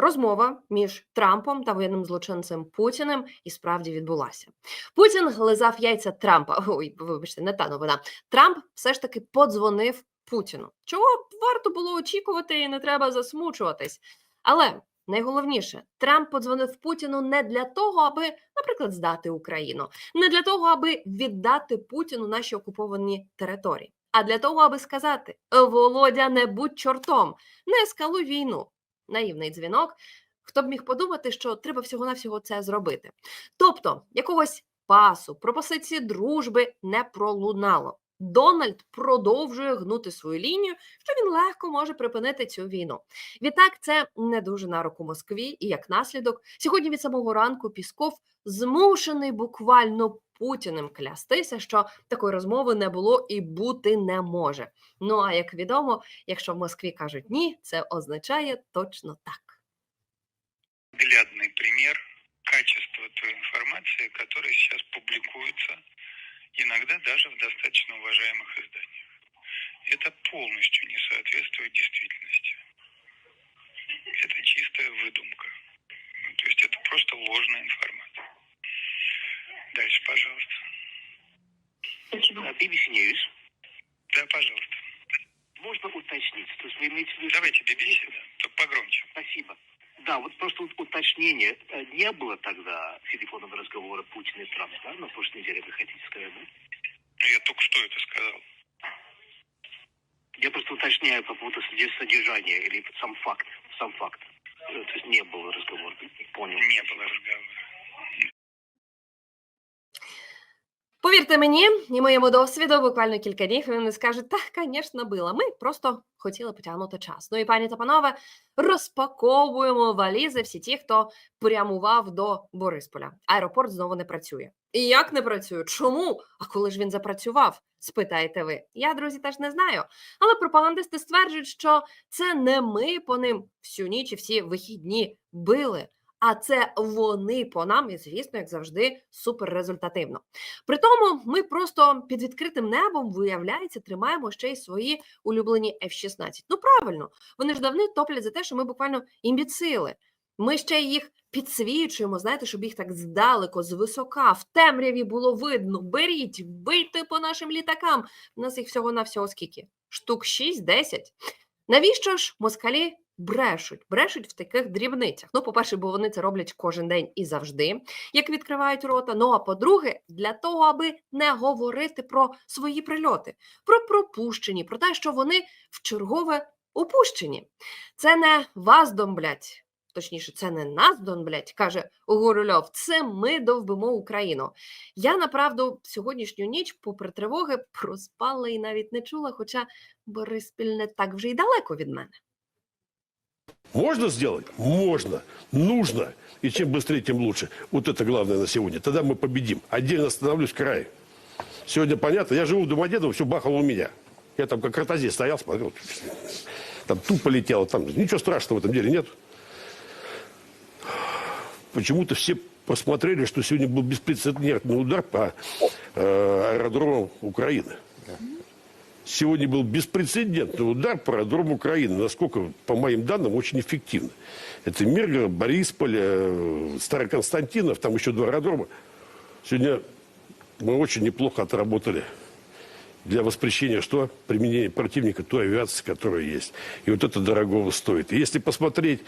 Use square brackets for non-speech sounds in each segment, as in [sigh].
Розмова між Трампом та воєнним злочинцем Путіним і справді відбулася. Путін лизав яйця Трампа. [laughs] Ой, вибачте, не та новина. Трамп все ж таки подзвонив Путіну. Чого варто було очікувати, і не треба засмучуватись. Але найголовніше, Трамп подзвонив Путіну не для того, аби, наприклад, здати Україну, не для того, аби віддати Путіну наші окуповані території, а для того, аби сказати: Володя, не будь чортом, не ескалуй війну. Наївний дзвінок. Хто б міг подумати, що треба всього-навсього це зробити? Тобто, якогось пасу, пропозиції дружби не пролунало. Дональд продовжує гнути свою лінію, що він легко може припинити цю війну. Відтак, це не дуже на руку Москві, і як наслідок, сьогодні від самого ранку Пісков змушений буквально Путіним клястися, що такої розмови не було і бути не може. Ну а як відомо, якщо в Москві кажуть ні, це означає точно так. наглядный пример качества той информации, которая сейчас публикуется, иногда даже в достаточно уважаемых изданиях. Это полностью не соответствует действительности. Это чистая выдумка. Ну, То есть это просто ложная информация. Дальше, пожалуйста. А, BBC News. Да, пожалуйста. Можно уточнить? То есть вы имеете в виду... Давайте BBC, да. Только погромче. Спасибо. Да, вот просто уточнение. Э, Не было тогда телефонного разговора Путина и Трампа, да, на прошлой неделе, вы хотите сказать, да? Ну, Я только что это сказал. Я просто уточняю по поводу содержания или сам факт. Сам факт. Э, То есть не было разговора. Понял. Не было разговора. Повірте мені і моєму досвіду, буквально кілька днів, і вони скажуть, так, звісно, було. Ми просто хотіли потягнути час. Ну і пані та панове, розпаковуємо валізи всі ті, хто прямував до Борисполя. Аеропорт знову не працює. І як не працює? Чому? А коли ж він запрацював? Спитаєте ви. Я, друзі, теж не знаю. Але пропагандисти стверджують, що це не ми по ним всю ніч і всі вихідні били. А це вони по нам, і звісно, як завжди, суперрезультативно. При тому, ми просто під відкритим небом, виявляється, тримаємо ще й свої улюблені F-16. Ну правильно, вони ж давно топлять за те, що ми буквально імбіцили. Ми ще їх підсвічуємо, знаєте, щоб їх так здалеко, звисока, в темряві було видно. Беріть, бийте по нашим літакам. У нас їх всього-навсього скільки? Штук 6-10. Навіщо ж москалі брешуть? Брешуть в таких дрібницях. Ну, по-перше, бо вони це роблять кожен день і завжди, як відкривають рота. Ну а по-друге, для того, аби не говорити про свої прильоти, про пропущені, про те, що вони в чергове упущені. Це не вас домблять. Точніше, це не нас донблять, каже Гурульов. Це ми довбимо Україну. Я направду сьогоднішню ніч, попри тривоги, проспала і навіть не чула, хоча Бориспіль не так вже й далеко від мене. Можно сделать? Можно. Нужно. И чем быстрее, тем лучше. Вот это главное на сегодня. Тогда мы победим. Отдельно остановлюсь в крае. Сегодня понятно. Я живу в Домодедово, все бахало у меня. Я там как ротозей стоял, смотрел. Там тупо летело. Там ничего страшного в этом деле нет. Почему-то все посмотрели, что сегодня был беспрецедентный удар по э, аэродромам Украины. Сегодня был беспрецедентный удар по аэродрому Украины. Насколько, по моим данным, очень эффективно. Это Миргород, Борисполь, э, Староконстантинов, там еще два аэродрома. Сегодня мы очень неплохо отработали для воспрещения что? Применения противника той авиации, которая есть. И вот это дорогого стоит. И если посмотреть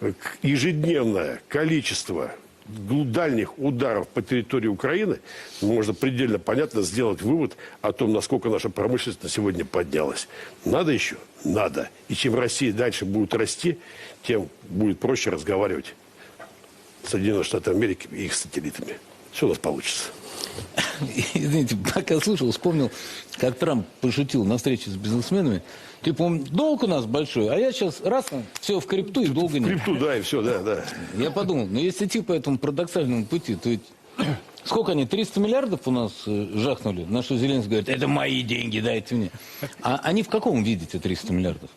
э, ежедневное количество дальних ударов по территории Украины, можно предельно понятно сделать вывод о том, насколько наша промышленность на сегодня поднялась. Надо еще? Надо. И чем Россия дальше будет расти, тем будет проще разговаривать с Соединенными Штатами Америки и их сателлитами. Все у нас получится. [laughs] Извините, пока слушал, вспомнил, как Трамп пошутил на встрече с бизнесменами. Типа, он, долг у нас большой, а я сейчас раз, все в крипту и долго нет. Крипту, да, и все, да, да. Я подумал, ну если идти по этому парадоксальному пути, то ведь [clears throat] сколько они, 300 миллиардов у нас э, жахнули? На что Зеленский говорит, это мои деньги, дайте мне. А они в каком виде, эти 300 миллиардов?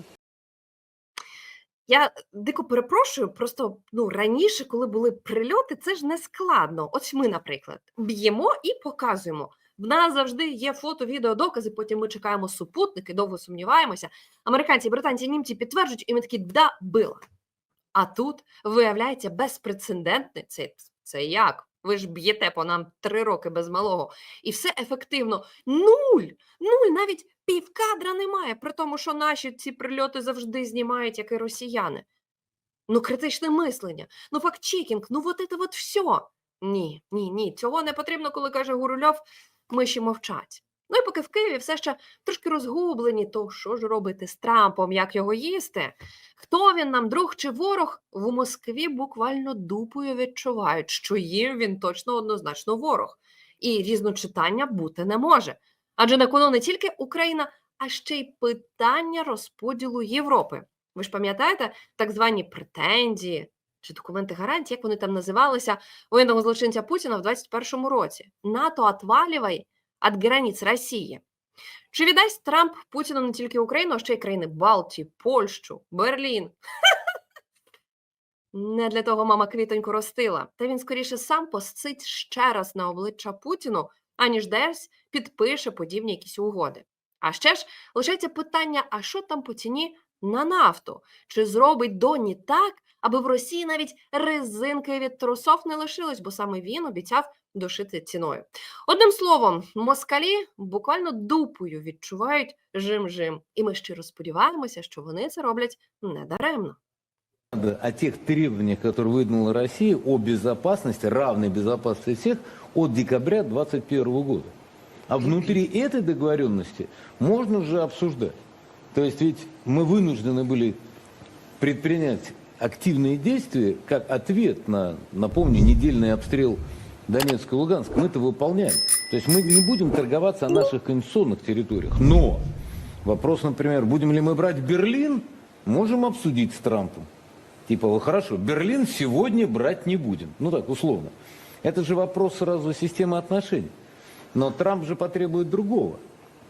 Я дико перепрошую, просто ну раніше, коли були прильоти, це ж не складно. Ось ми, наприклад, б'ємо і показуємо. В нас завжди є фото, відео, докази. Потім ми чекаємо супутники, довго сумніваємося. Американці, британці, німці підтверджують, і ми такі да била. А тут виявляється безпрецедентне. Це, це як? Ви ж б'єте по нам три роки без малого. І все ефективно. Нуль! Нуль! Навіть півкадра немає, при тому, що наші ці прильоти завжди знімають, як і росіяни. Ну, критичне мислення, ну факт-чекінг, ну от це от все. Ні, ні, ні. Цього не потрібно, коли каже Гурульов, миші мовчать. Ну і поки в Києві все ще трошки розгублені, то що ж робити з Трампом, як його їсти? Хто він нам, друг чи ворог? В Москві буквально дупою відчувають, що їм він точно однозначно ворог. І різночитання бути не може. Адже на кону не тільки Україна, а ще й питання розподілу Європи. Ви ж пам'ятаєте так звані претензії чи документи гарантії, як вони там називалися воєнного злочинця Путіна в 21-му році. НАТО отвалювай від границь Росії. Чи віддасть Трамп Путіну не тільки Україну, а ще й країни Балтії, Польщу, Берлін? Не для того мама квітоньку ростила. Та він скоріше сам посцить ще раз на обличчя Путіну, аніж десь підпише подібні якісь угоди. А ще ж лишається питання: а що там по ціні на нафту? Чи зробить Доні так, аби в Росії навіть резинки від трусов не лишилось, бо саме він обіцяв душити ціною. Одним словом, москалі буквально дупою відчувають жим-жим, і ми щиро сподіваємося, що вони це роблять недаремно. Надо о тех требованиях, которые выдвинула Россия, о безопасности, равной безопасности всех от декабря 2021 года. А внутри этой договоренности можно уже обсуждать. То есть ведь мы вынуждены были предпринять активные действия как ответ на, напомню, недельный обстрел Донецка и Луганска. Мы это выполняем. То есть мы не будем торговаться о наших конституционных территориях. Но вопрос, например, будем ли мы брать Берлин, можем обсудить с Трампом. Типа, вот хорошо, Берлин сегодня брать не будем. Ну так, условно. Это же вопрос сразу системы отношений. Но Трамп же потребует другого.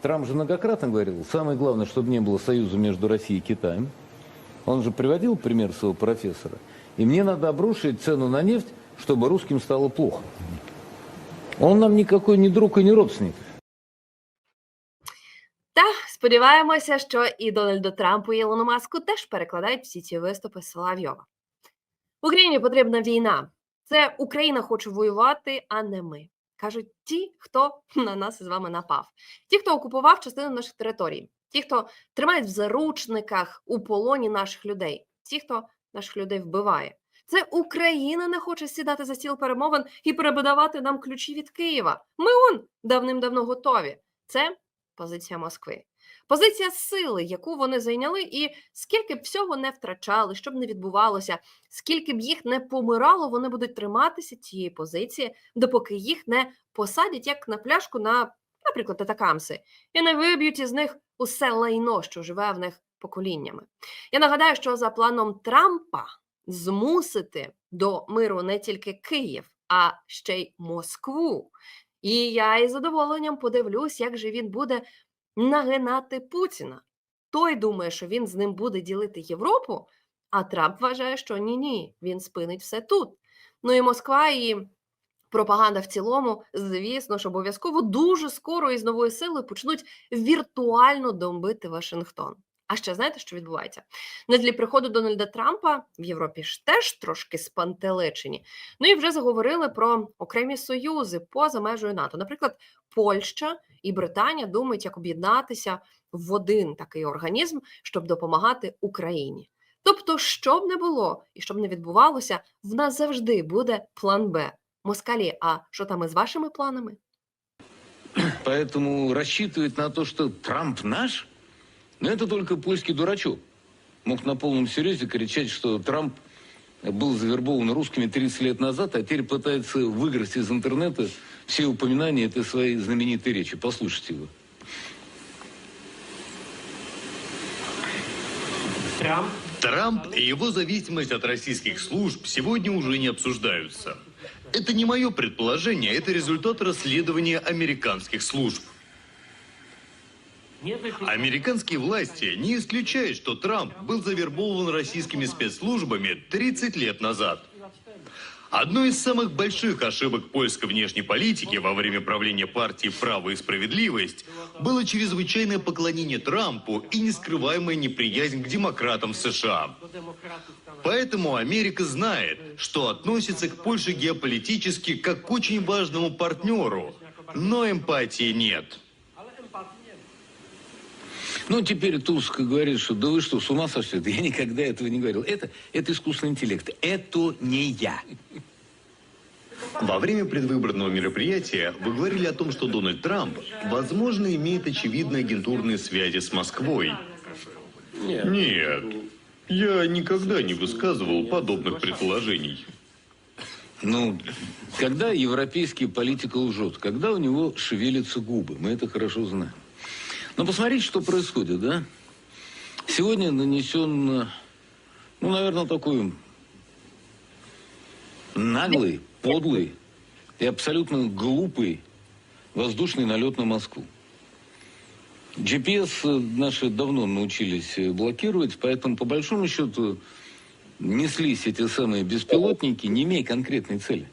Трамп же многократно говорил, самое главное, чтобы не было союза между Россией и Китаем. Он же приводил пример своего профессора. И мне надо обрушить цену на нефть, чтобы русским стало плохо. Он нам никакой не друг и не родственник. Та сподіваємося, що і Дональду Трампу і Ілону Маску теж перекладають всі ці виступи Соловйова. Україні потрібна війна. Це Україна хоче воювати, а не ми. Кажуть ті, хто на нас з вами напав, ті, хто окупував частину наших територій, ті, хто тримають в заручниках у полоні наших людей, ті, хто наших людей вбиває. Це Україна не хоче сідати за стіл перемовин і перебудувати нам ключі від Києва. Ми он давним-давно готові. Це позиція Москви. Позиція сили, яку вони зайняли, і скільки б всього не втрачали, щоб не відбувалося, скільки б їх не помирало, вони будуть триматися цієї позиції, допоки їх не посадять як на пляшку на, наприклад, атакамси, і не виб'ють із них усе лайно, що живе в них поколіннями. Я нагадаю, що за планом Трампа змусити до миру не тільки Київ, а ще й Москву. І я із задоволенням подивлюсь, як же він буде нагинати Путіна. Той думає, що він з ним буде ділити Європу, а Трамп вважає, що ні-ні, він спинить все тут. Ну і Москва і пропаганда в цілому, звісно ж, обов'язково дуже скоро із новою силою почнуть віртуально домбити Вашингтон. А ще знаєте, що відбувається? На тлі приходу Дональда Трампа в Європі ж теж трошки спантеличені. Ну і вже заговорили про окремі союзи поза межею НАТО. Наприклад, Польща і Британія думають, як об'єднатися в один такий організм, щоб допомагати Україні. Тобто, що б не було і що б не відбувалося, в нас завжди буде план Б. Москалі, а що там із вашими планами? Поэтому рассчитывать на то, что Трамп наш, ну это только польский дурачок. Мог на полном серьезе кричать, что Трамп был завербован русскими 30 лет назад, а теперь пытается выиграть из интернета все упоминания этой своей знаменитой речи. Послушайте его. Трамп и его зависимость от российских служб сегодня уже не обсуждаются. Это не мое предположение, это результат расследования американских служб. Американские власти не исключают, что Трамп был завербован российскими спецслужбами 30 лет назад. Одной из самых больших ошибок польской внешней политики во время правления партии «Право и справедливость» было чрезвычайное поклонение Трампу и нескрываемая неприязнь к демократам США. Поэтому Америка знает, что относится к Польше геополитически как к очень важному партнеру, но эмпатии нет. Ну, теперь Туск говорит, что да вы что, с ума сошли? Да я никогда этого не говорил. Это, это искусственный интеллект. Это не я. Во время предвыборного мероприятия вы говорили о том, что Дональд Трамп, возможно, имеет очевидные агентурные связи с Москвой. Нет. я никогда не высказывал подобных предположений. Ну, когда европейский политик лжет, когда у него шевелятся губы, мы это хорошо знаем. Но посмотрите, что происходит, да? Сегодня нанесен, ну, наверное, такой наглый, подлый и абсолютно глупый воздушный налет на Москву. GPS э, наши давно научились э, блокировать, поэтому, по большому счету, неслись эти самые беспилотники, не имея конкретной цели.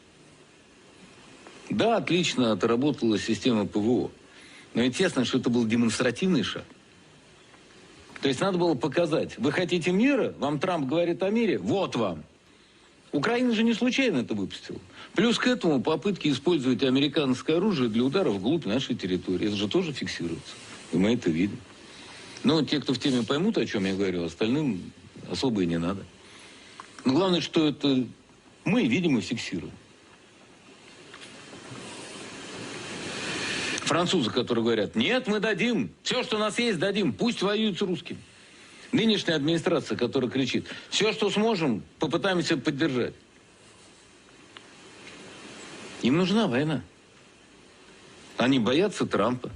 Да, отлично отработала система ПВО. Но ясно, что это был демонстративный шаг. То есть надо было показать, вы хотите мира, вам Трамп говорит о мире, вот вам. Украина же не случайно это выпустила. Плюс к этому попытки использовать американское оружие для ударов вглубь нашей территории. Это же тоже фиксируется. И мы это видим. Но те, кто в теме поймут, о чем я говорю, остальным особо и не надо. Но главное, что это мы видим и фиксируем. Французы, которые говорят, нет, мы дадим, все, что у нас есть, дадим, пусть воюют с русскими. Нынешняя администрация, которая кричит, все, что сможем, попытаемся поддержать. Им нужна война. Они боятся Трампа.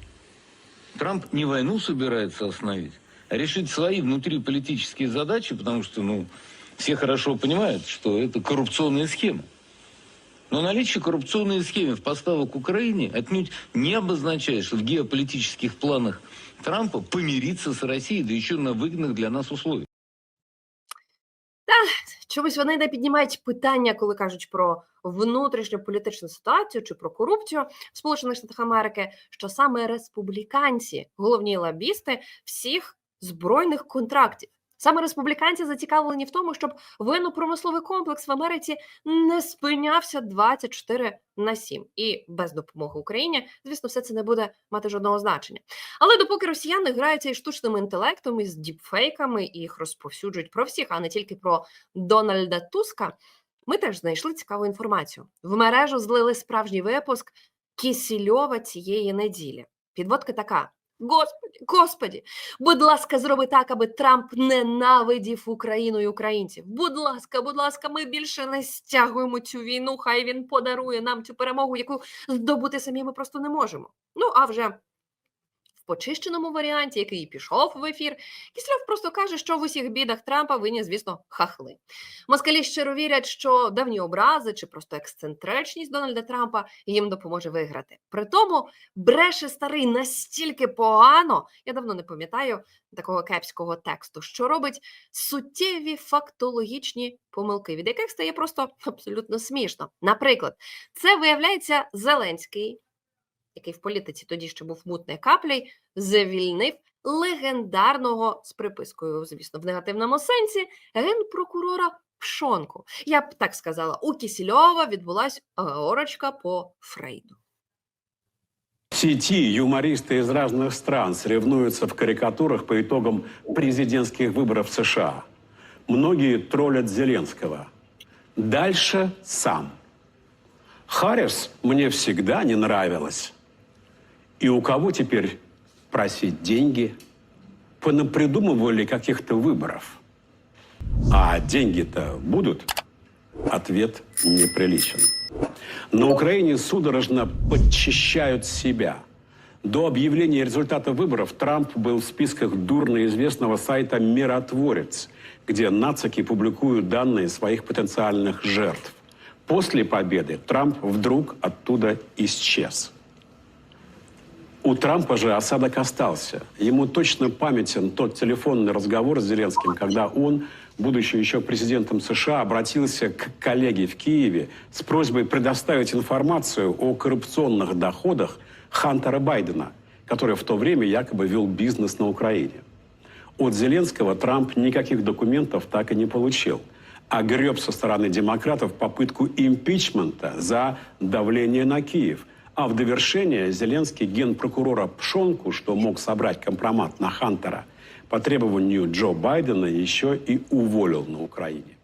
Трамп не войну собирается остановить, а решить свои внутриполитические задачи, потому что, ну, все хорошо понимают, что это коррупционная схема. Но наличие коррупционной схемы в поставок Украине отнюдь не обозначает, что в геополитических планах Трампа помириться с Россией, да еще на выгодных для нас условиях. Чомусь вони не піднімають питання, коли кажуть про внутрішню політичну ситуацію чи про корупцію в Сполучених Штатах Америки, що саме республіканці, головні лобісти всіх збройних контрактів. Саме республіканці зацікавлені в тому, щоб воєнно-промисловий комплекс в Америці не спинявся 24 на 7. І без допомоги Україні, звісно, все це не буде мати жодного значення. Але допоки росіяни граються із штучним інтелектом, із діпфейками і їх розповсюджують про всіх, а не тільки про Дональда Туска, ми теж знайшли цікаву інформацію. В мережу злили справжній випуск Кісільова цієї неділі. Підводка така: Господі, господі, будь ласка, зроби так, аби Трамп ненавидів Україну і українців. Будь ласка, будь ласка, ми більше не стягуємо цю війну. Хай він подарує нам цю перемогу, яку здобути самі ми просто не можемо. Ну а вже почищеному варіанті, який пішов в ефір, Кісльов просто каже, що в усіх бідах Трампа винні, звісно, хахли. Москалі щиро вірять, що давні образи чи просто ексцентричність Дональда Трампа їм допоможе виграти. При тому бреше старий настільки погано, я давно не пам'ятаю такого кепського тексту, що робить суттєві фактологічні помилки, від яких стає просто абсолютно смішно. Наприклад, це виявляється Зеленський, який в політиці тоді ще був мутною каплею, завільнив легендарного з припискою, звісно, в негативному сенсі, генпрокурора Пшонку. Я б так сказала, у Кісільова відбулась оговорочка по Фрейду. В сети юмористы из разных стран соревнуются в карикатурах по итогам президентских выборов в США. Многие троллят Зеленского. Дальше сам. Харрис мне всегда не нравилась. И у кого теперь просить деньги? Понапридумывали каких-то выборов. А деньги-то будут? Ответ неприличен. На Украине судорожно подчищают себя. До объявления результата выборов Трамп был в списках дурно известного сайта «Миротворец», где нацики публикуют данные своих потенциальных жертв. После победы Трамп вдруг оттуда исчез. У Трампа же осадок остался. Ему точно памятен тот телефонный разговор с Зеленским, когда он будучи еще президентом США, обратился к коллеге в Киеве с просьбой предоставить информацию о коррупционных доходах Хантера Байдена, который в то время якобы вел бизнес на Украине. От Зеленского Трамп никаких документов так и не получил, а греб со стороны демократов попытку импичмента за давление на Киев. А в довершение Зеленский генпрокурора Пшонку, что мог собрать компромат на Хантера, по требованию Джо Байдена еще и уволил на Украине.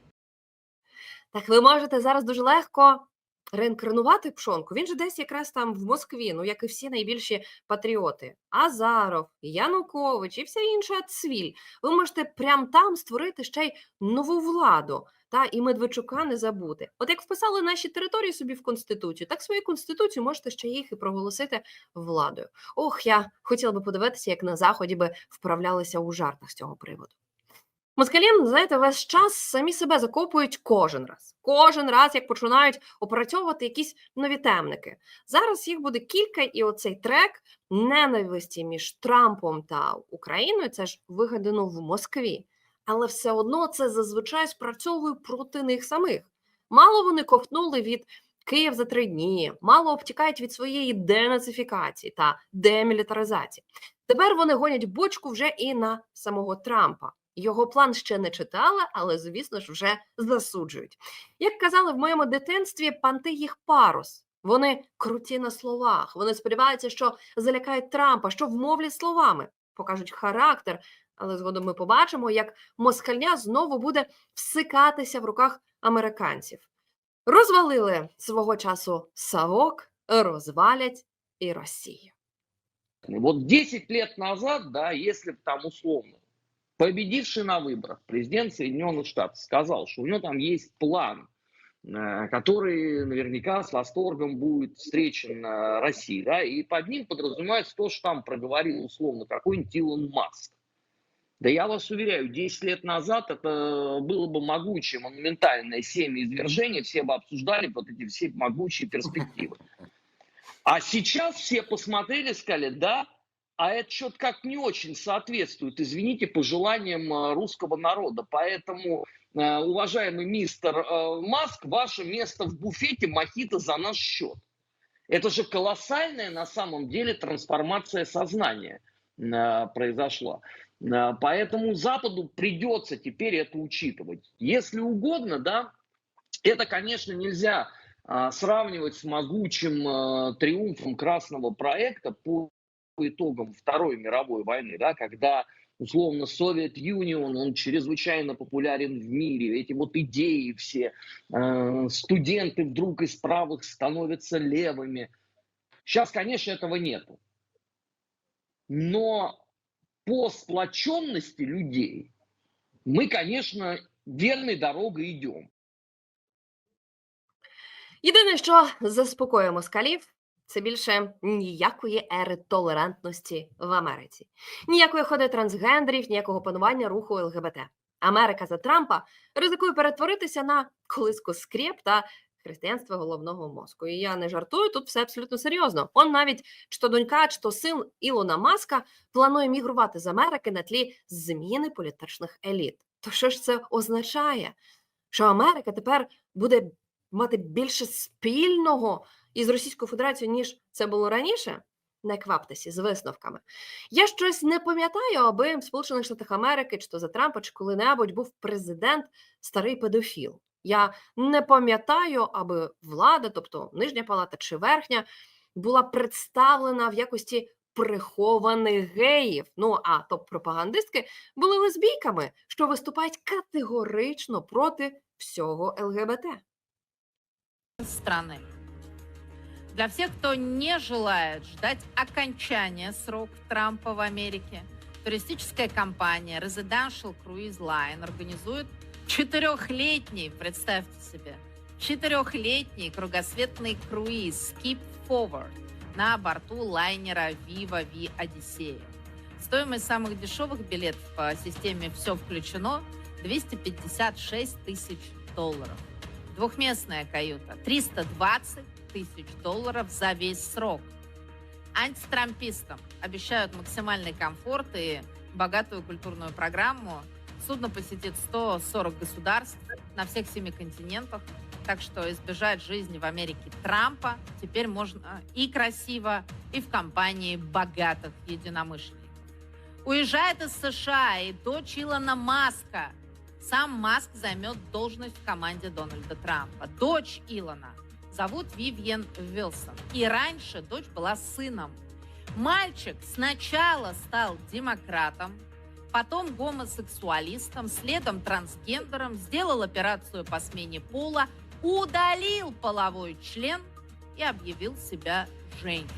Так ви можете зараз дуже легко реінкарнувати Пшонку. Він же десь якраз там в Москві, ну як і всі найбільші патріоти. Азаров, Янукович і вся інша цвіль. Ви можете прямо там створити ще й нову владу. Та і Медведчука не забути. От як вписали наші території собі в конституцію, так свою конституцію можете ще їх і проголосити владою. Ох, я хотіла би подивитися, як на заході би вправлялися у жартах з цього приводу. Москалі, знаєте, весь час самі себе закопують кожен раз. Кожен раз, як починають опрацьовувати якісь нові темники. Зараз їх буде кілька, і оцей трек ненависті між Трампом та Україною це ж вигадано в Москві. Але все одно це зазвичай спрацьовує проти них самих. Мало вони ковтнули від Київ за три дні, мало обтікають від своєї денацифікації та демілітаризації. Тепер вони гонять бочку вже і на самого Трампа. Його план ще не читали, але, звісно ж, вже засуджують. Як казали в моєму дитинстві, панти їх парус. Вони круті на словах. Вони сподіваються, що залякають Трампа, що вмовлять словами, покажуть характер. Але згодом ми побачимо, як москальня знову буде всикатися в руках американців. Розвалили свого часу Савок, розвалять і Росію. Вот 10 лет назад, да, если бы там условно победивший на выборах президент Соединенных Штатов сказал, что у него там есть план, э, который наверняка с восторгом будет встречен э, Россией, да, и под ним подразумевается то, что там проговорил условно какой-нибудь Илон Маск. Да я вас уверяю, 10 лет назад это было бы могучее, монументальное семяизвержение, все бы обсуждали вот эти все могучие перспективы. А сейчас все посмотрели, сказали, да, а это что-то как не очень соответствует, извините, пожеланиям э, русского народа. Поэтому, э, уважаемый мистер э, Маск, ваше место в буфете мохито за наш счет. Это же колоссальная на самом деле трансформация сознания э, произошла. Поэтому Западу придется теперь это учитывать. Если угодно, да, это, конечно, нельзя а, сравнивать с могучим триумфом красного проекта по итогам Второй мировой войны, да, когда условно Совет Юнион, он чрезвычайно популярен в мире, эти вот идеи все, э, студенты вдруг из правых становятся левыми. Сейчас, конечно, этого нету. Но по сплоченности людей мы, конечно, верной дорогой идем. Єдине, що заспокоює москалів, це більше ніякої ери толерантності в Америці, ніякої ходи трансгендерів, ніякого панування руху ЛГБТ. Америка за Трампа ризикує перетворитися на колиску скреп та християнство головного мозку. І я не жартую, тут все абсолютно серйозно. Он навіть чи то донька, чи то син Ілона Маска планує мігрувати з Америки на тлі зміни політичних еліт. То що ж це означає? Що Америка тепер буде мати більше спільного із Російською Федерацією, ніж це було раніше? Не кваптеся з висновками. Я щось не пам'ятаю, аби в Сполучених Штатах Америки, чи то за Трампа, чи коли-небудь був президент старий педофіл. Я не пам'ятаю, аби влада, тобто нижня палата чи верхня, була представлена в якості прихованих геїв. Ну а топ-пропагандистки були лесбійками, що виступають категорично проти всього ЛГБТ. страны. Для всех, кто не желает ждать окончания сроков Трампа в Америке, туристическая компания Residential Cruise Line организует четырехлетний, представьте себе, четырехлетний кругосветный круиз Skip Forward на борту лайнера Viva V Одиссея. Стоимость самых дешевых билетов по системе «Все включено» 256 тысяч долларов. Двухместная каюта 320 тысяч долларов за весь срок. Антитрампистам обещают максимальный комфорт и богатую культурную программу Судно посетит 140 государств на всех семи континентах. Так что избежать жизни в Америке Трампа теперь можно и красиво, и в компании богатых единомышленников. Уезжает из США и дочь Илона Маска. Сам Маск займет должность в команде Дональда Трампа. Дочь Илона зовут Вивьен Вилсон. И раньше дочь была сыном. Мальчик сначала стал демократом, потом гомосексуалистом, следом трансгендером, сделал операцию по смене пола, удалил половой член и объявил себя женщиной.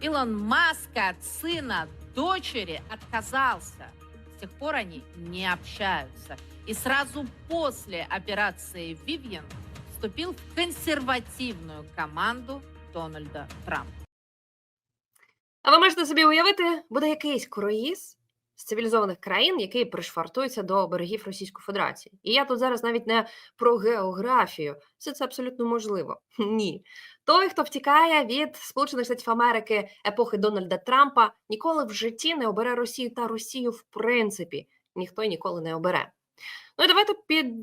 Илон Маск от сына дочери отказался. С тех пор они не общаются. И сразу после операции Вивьен вступил в консервативную команду Дональда Трампа. А ви можете собі уявити, буде якийсь круїз з цивілізованих країн, який пришвартується до берегів Російської Федерації. І я тут зараз навіть не про географію. Все це абсолютно можливо. [laughs] Ні. Той, хто втікає від Сполучених Штатів Америки епохи Дональда Трампа, ніколи в житті не обере Росію та Росію в принципі ніхто ніколи не обере. Ну і давайте під,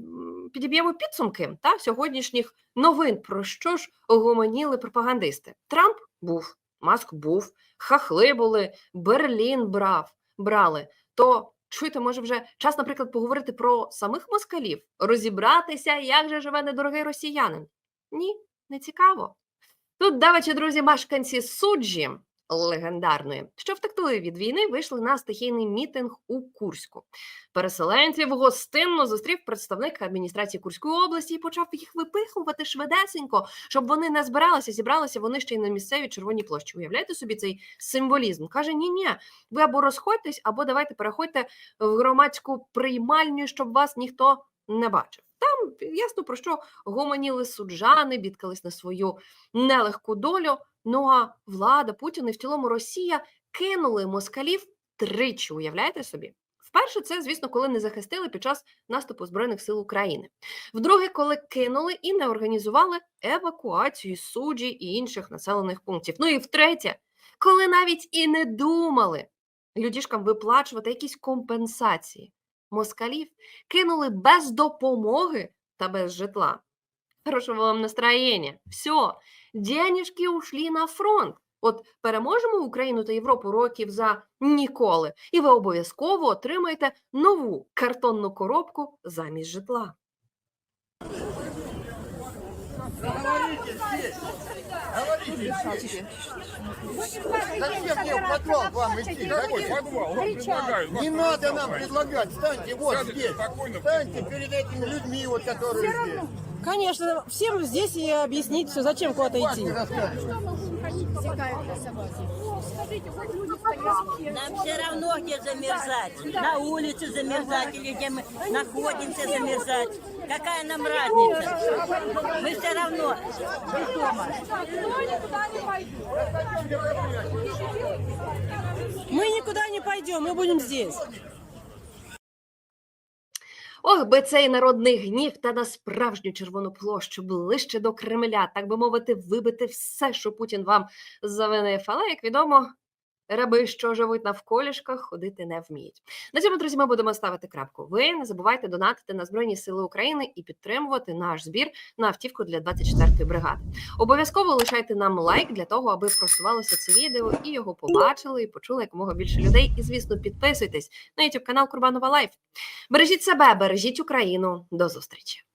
підіб'ємо підсумки та сьогоднішніх новин. Про що ж гомоніли пропагандисти? Трамп був, Маск був, хахли були, Берлін брав, брали. То чуєте, може вже час, наприклад, поговорити про самих москалів, розібратися, як же живе недорогий росіянин. Ні, не цікаво. Тут давечі, друзі, мешканці суджі легендарної, що втекли від війни, вийшли на стихійний мітинг у Курську. Переселенців гостинно зустрів представник адміністрації Курської області і почав їх випихувати швидесенько, щоб вони не збиралися, зібралися вони ще й на місцевій червоній площі. Уявляєте собі цей символізм? Каже: ні, ні, ви або розходьтесь, або давайте переходьте в громадську приймальню, щоб вас ніхто не бачив. Там ясно про що гомоніли суджани, бідкались на свою нелегку долю. Ну а влада Путін і в цілому Росія кинули москалів тричі. Уявляєте собі? Вперше це, звісно, коли не захистили під час наступу збройних сил України. Вдруге, коли кинули і не організували евакуацію суджі і інших населених пунктів. Ну і втретє, коли навіть і не думали людішкам виплачувати якісь компенсації. Москалів кинули без допомоги та без житла. Хорошого вам настроєння. Все, денежки ушли на фронт. От переможемо Україну та Європу років за ніколи, і ви обов'язково отримаєте нову картонну коробку замість житла. Зачем мне в подвал вам идти? Какой подвал? Не надо нам предлагать. Встаньте вот здесь. Встаньте перед этими людьми, вот, которые здесь. Конечно, всем здесь и объяснить все, зачем куда-то идти. Нам все равно, где замерзать. На улице замерзать или где мы находимся замерзать. Какая нам разница? Мы все равно без дома. Мы никуда не пойдем, мы будем здесь. Ох, би цей народний гнів та на справжню червону площу ближче до Кремля, так би мовити, вибити все, що Путін вам завинив. Але, як відомо, раби, що живуть навколішках, ходити не вміють. На цьому, друзі, ми будемо ставити крапку. Ви не забувайте донатити на Збройні Сили України і підтримувати наш збір на автівку для 24-ї бригади. Обов'язково лишайте нам лайк для того, аби просувалося це відео і його побачили і почули якомога більше людей. І, звісно, підписуйтесь на YouTube канал Курбанова Лайф. Бережіть себе, бережіть Україну. До зустрічі.